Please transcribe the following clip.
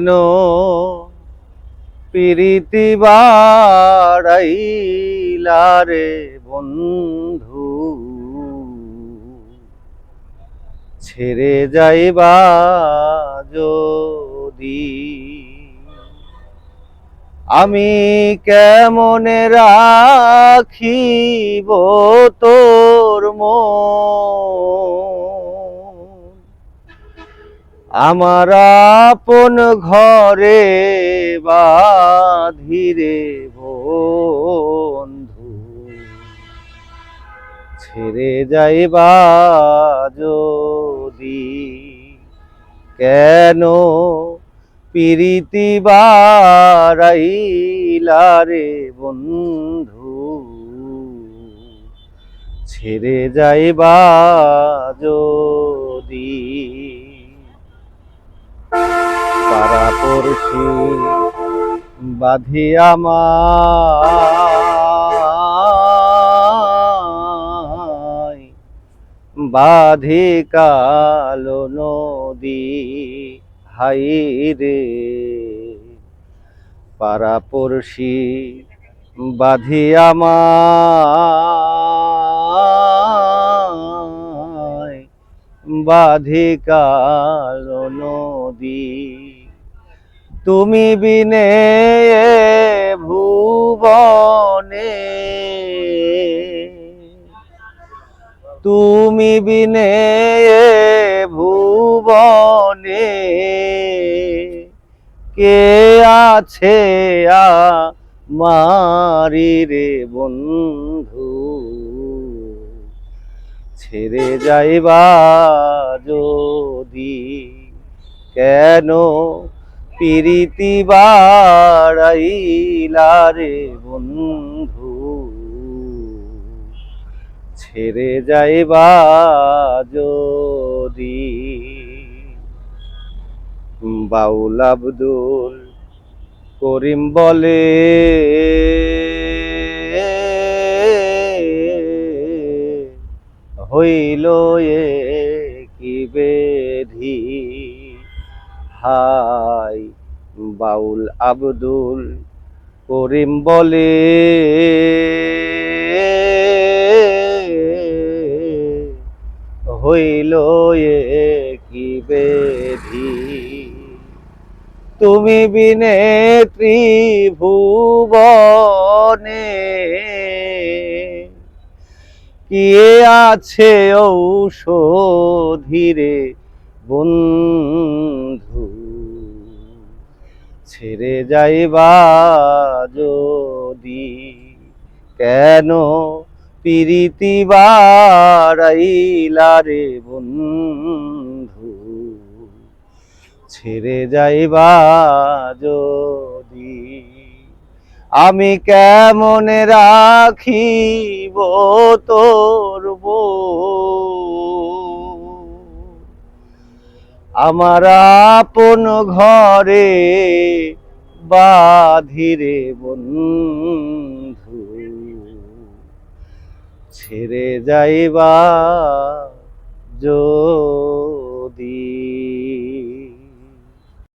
কেন? প্রীতি বাড়াইলা রে বন্ধু। ছেড়ে যাইবা যদি। আমি কেমনে রাখিব তোর মন? আমার আপন ঘরে বাধিরে বন্ধু। ছেড়ে যাইবা যদি, কেন প্রীতি রে বন্ধু? ছেড়ে যাইবা যদি পাড়া পড়শি বাঁধি আমায় বাঁধি কালো নদী, হাই রে। পাড়া পড়শি বাঁধি আমায় বাঁধি কালো নদী তুমি বিনে ভুবনে। তুমি বিনে ভুবনে। কে আছে মারি রে বন্ধু? ছেড়ে যাইবা যদি কেন প্রীতি বাড়াইলা রে বন্ধু। ছেড়ে যাইবা যদি। বাউল আব্দুল করিম বলে, হইল এ কি বেধি? হাই বাউল আব্দুল করিম বলে। হইল এ কি বেধি? তুমি বিনে ত্রিভুবনে কি আছে ঔষধিরে বন্ধু ছেড়ে যাইবা যদি। কেন প্রীতি বাড়াইলা রে বন্ধু? ছেড়ে যাইবা যদি। আমি কেমন রাখিব তোর বোন? আমার আপন ঘরে বাধিরে বন্ধু। ছেড়ে যাইবা যদি